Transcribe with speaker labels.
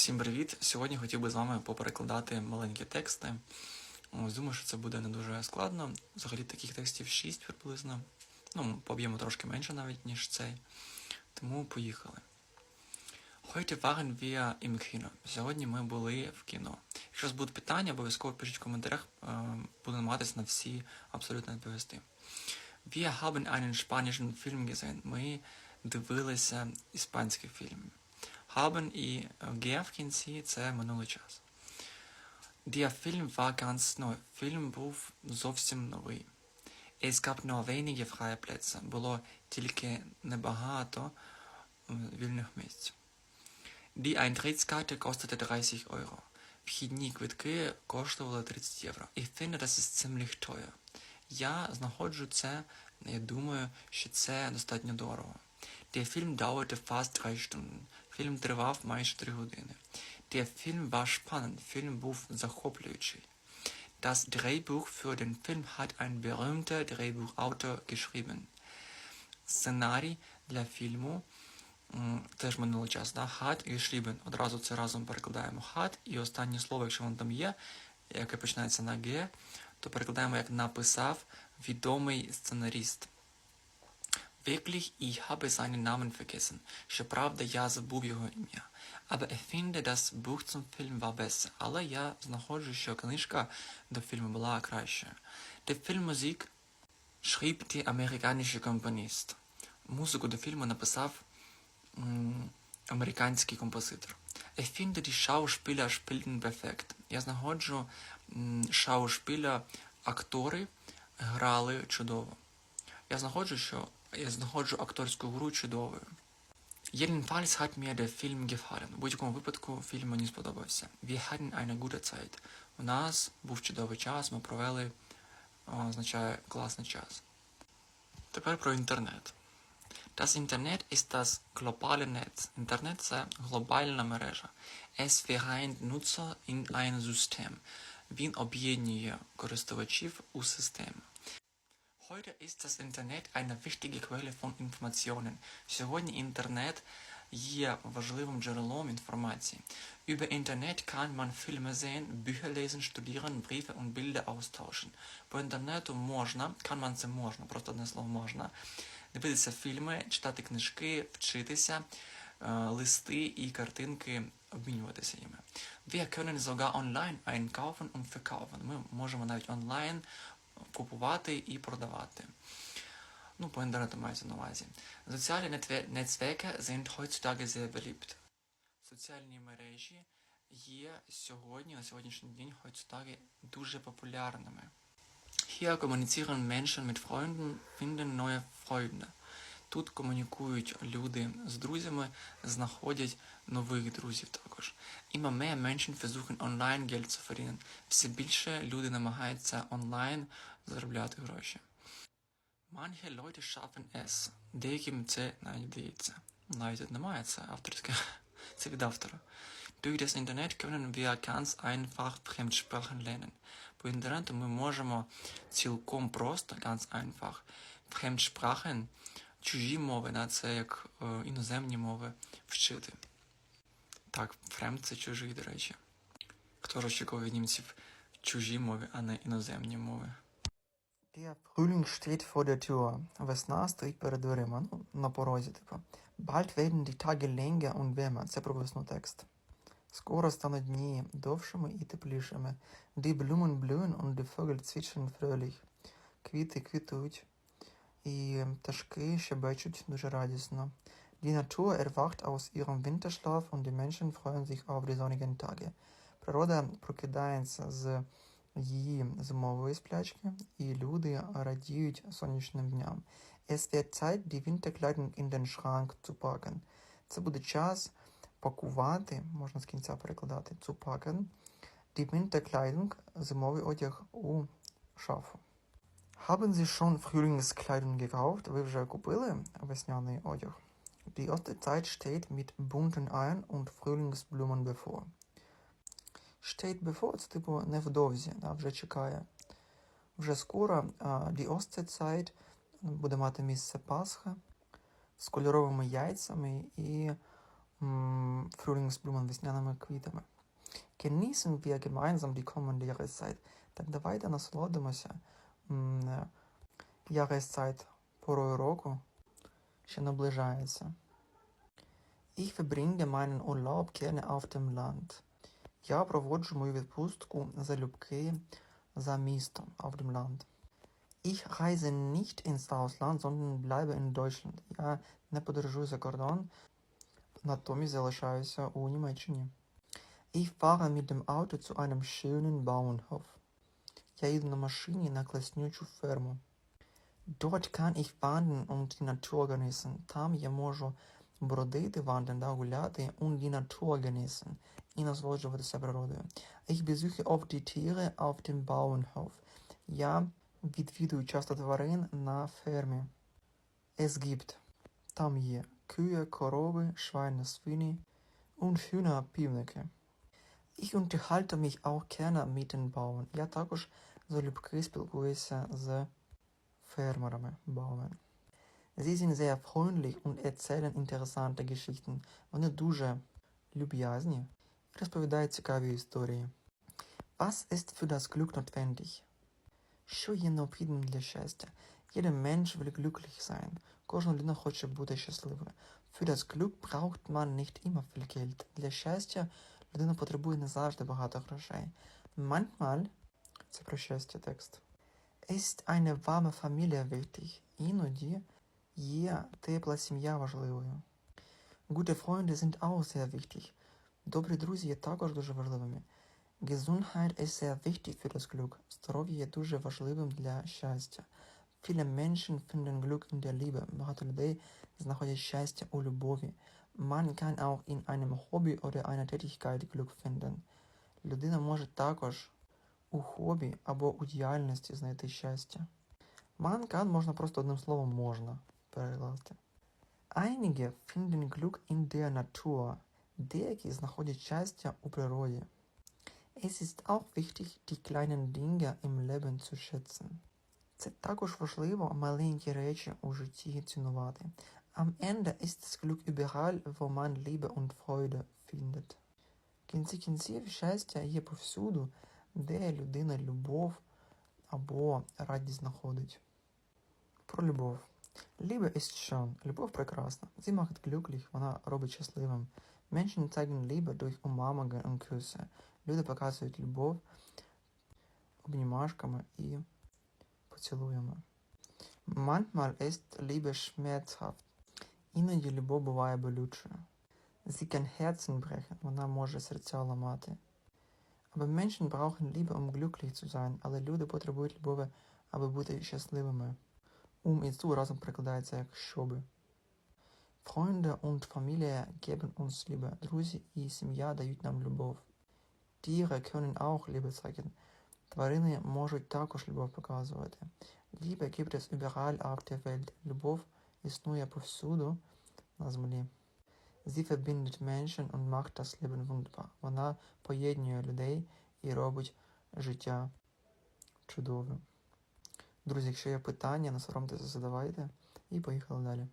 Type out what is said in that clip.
Speaker 1: Всім привіт! Сьогодні хотів би з вами поперекладати маленькі тексти. Ось думаю, що це буде не дуже складно. Взагалі таких текстів 6 приблизно. Ну, по об'єму трошки менше навіть, ніж цей. Тому поїхали. Heute waren wir im Kino. Сьогодні ми були в кіно. Якщо у вас будуть питання, обов'язково пишіть в коментарях. е, Буду намагатися на всі абсолютно відповісти. Wir haben einen spanischen Film gesehen. Ми дивилися іспанський фільм. Haben і Ger в кінці це минулий час. Der Film war ganz neu. Фільм був зовсім новий. Es gab nur wenige freie Plätze. Було тільки небагато вільних місць. Die Eintrittskarte kostete 30 Euro. Вхідні квитки коштували 30 євро. Ich finde, das ist ziemlich teuer. Я знаходжу це, я думаю, що це достатньо дорого. Der Film dauerte fast 3 Stunden. Фільм тривав майже 3 години. Der Film war spannend. Фільм був захоплюючий. Das Drehbuch für den Film hat ein berühmter Drehbuchautor geschrieben. Сценарій для фільму теж минулий час, да? Hat geschrieben. Одразу це разом перекладаємо hat, і останнє слово, якщо воно там є, яке починається на Г, то перекладаємо як написав відомий сценаріст. Wirklich, ich habe seinen Namen vergessen. Щоправда, я забув. Aber ich finde, das Buch zum Film war besser. Але я знаходжу, що книжка до фільму була краща. Der Filmmusik schrieb die amerikanische Komponist. Музику до фільму написав м, американський. Ich finde, die Schauspieler spielten perfekt. Я знаходжу м, актори грали чудово. Я знаходжу, що я знаходжу акторську гру чудовою. Jedenfalls hat mir der Film gefallen. В будь-якому випадку фільм мені сподобався. Wir hatten eine gute Zeit. У нас був чудовий час, ми провели, означає класний час. Тепер про інтернет. Das Internet ist das globale Netz. Інтернет це глобальна мережа. Es vereint Nutzer in ein System. Він об'єднує користувачів у систему. Heute ist das Internet eine wichtige Quelle von Informationen. Сьогодні інтернет є важливим джерелом інформації. Über Internet kann man Filme sehen, Bücher lesen, studieren, Briefe und Bilder austauschen. По інтернету можна, kann man це можна, просто одне слово можна, дивитися фільми, читати книжки, вчитися, е, листи і картинки обмінюватися їми. Wir können sogar online einkaufen und verkaufen. Ми можемо навіть онлайн купувати і продавати. Ну, по інтернету мається на увазі. Соціальні Netzwerke sind heutzutage sehr beliebt. Соціальні мережі є сьогодні, на сьогоднішній день, heutzutage дуже популярними. Hier kommunizieren Menschen mit Freunden, finden neue Freunde. Тут комунікують люди з друзями, знаходять нових друзів також. Immer mehr Menschen versuchen online Geld zu verdienen. Все більше люди намагаються онлайн заробляти гроші. Manche Leute schaffen es. Деяким це навіть вдається. Навіть немає це авторське. Це від автора. Durch das Internet können wir ganz einfach Fremdsprachen lernen. По інтернету ми можемо цілком просто, ganz einfach, Fremdsprachen, чужі мови, да, це як е, іноземні мови, вчити. Так, фрем це чужий, до речі. Хто ж очікував від німців чужі мови, а не іноземні мови?
Speaker 2: Der Frühling steht vor der Tür. Весна стоїть перед дверима, ну, на порозі, типу. Bald werden die Tage länger und wärmer. Це про весну текст. Скоро стануть дні довшими і теплішими. Die Blumen blühen und die Vögel zwitschern fröhlich. Квіти квітують, і пташки щебечуть дуже радісно. Die Natur erwacht aus ihrem Winterschlaf und die Menschen freuen sich auf die sonnigen Tage. Природа прокидається з її зимової сплячки, і люди радіють сонячним дням. Es wird Zeit, die Winterkleidung in den Schrank zu packen. Це буде час пакувати, можна з кінця перекладати, zu packen, die Winterkleidung, зимовий одяг у шафу. Haben Sie schon Frühlingskleidung gekauft? Ви вже купили весняний одяг? Die Ostzeit steht mit bunten Eiern und Frühlingsblumen bevor. Steht before, це типу невдовзі, да, вже чекає. Вже скоро Die Ostzeit буде мати місце Пасха з кольоровими яйцями і Frühlingsblumen, весняними квітами. Genießen wir gemeinsam die kommende Jahreszeit. Так давайте насолодимося Jahreszeit, порою року, що наближається. Ich verbringe meinen Urlaub gerne auf dem Land. Я проводжу мою відпустку залюбки за містом, auf dem Land. Ich reise nicht ins Ausland, sondern bleibe in Deutschland. Я не подорожую за кордон, натомість залишаюся у Німеччині. Ich fahre mit dem Auto zu einem schönen Bauernhof. Я їду на машині на класнючу ферму. Dort kann ich wandern und die Natur genießen. Там я можу бродити, ванден, да, гуляти und die Natur genießen. І насолоджуватися природою. Ich besuche oft die Tiere auf dem Bauernhof. Я відвідую часто тварин на фермі. Es gibt. Там є Kühe, корови, Schweine, свині und Hühner, півники. Ich unterhalte mich auch gerne mit den Bauern. Я також залюбки спілкуюся з фермерами, Bauern. Sie sind sehr freundlich und erzählen interessante Geschichten. Вони дуже люб'язні і розповідають цікаві історії. Was ist für das Glück notwendig? Що є необхідним для щастя? Jeder Mensch will glücklich sein. Кожна людина хоче бути щасливою. Für das Glück braucht man nicht immer viel Geld. Для щастя людина потребує не завжди багато грошей. Manchmal, це про щастя текст, ist eine warme Familie wichtig. Іноді є тепла сім'я важливою. Gute Freunde sind auch sehr wichtig. Добрі друзі є також дуже важливими. Gesundheit ist sehr wichtig für das Glück. Здоров'я є дуже важливим для щастя. Viele Menschen finden Glück in der Liebe. Багато людей знаходять щастя у любові. Man kann auch in einem Hobby oder einer Tätigkeit Glück finden. Людина може також у хобі або у діяльності знайти щастя. Man kann можна просто одним словом можна перекласти. Einige finden Glück in der. Деякі знаходять щастя у природі. Es ist auch wichtig, die kleinen Dinge im Leben zu schätzen. Це також важливо маленькі речі у житті цінувати. Am Ende ist das Glück überall, wo man Liebe und Freude findet. Кінці кінців щастя є повсюду, де людина любов або радість знаходить. Про любов. Liebe ist schön. Любов прекрасна. Sie macht glücklich. Вона робить щасливим. Menschen zeigen Liebe durch Umarmungen und Küsse. Люди показують любов обнімашками і поцілуями. Manchmal ist Liebe schmerzhaft. Іноді любов буває болючою. Sie kann Herzen brechen. Вона може серця ламати. Aber Menschen brauchen Liebe, um glücklich zu sein. Але люди потребують любові, аби бути щасливими. Um і zu разом перекладається як щоби. Freunde und Familie geben uns Liebe. Друзі і сім'я дають нам любов. Tiere können auch Liebe zeigen. Тварини можуть також любов показувати. Liebe gibt es überall auf der Welt. Любов існує повсюду на землі. Sie verbindet Menschen und macht das Leben wunderbar. Вона поєднує людей і робить життя чудовим. Друзі, якщо є питання, не соромтеся, задавайте. І поїхали далі.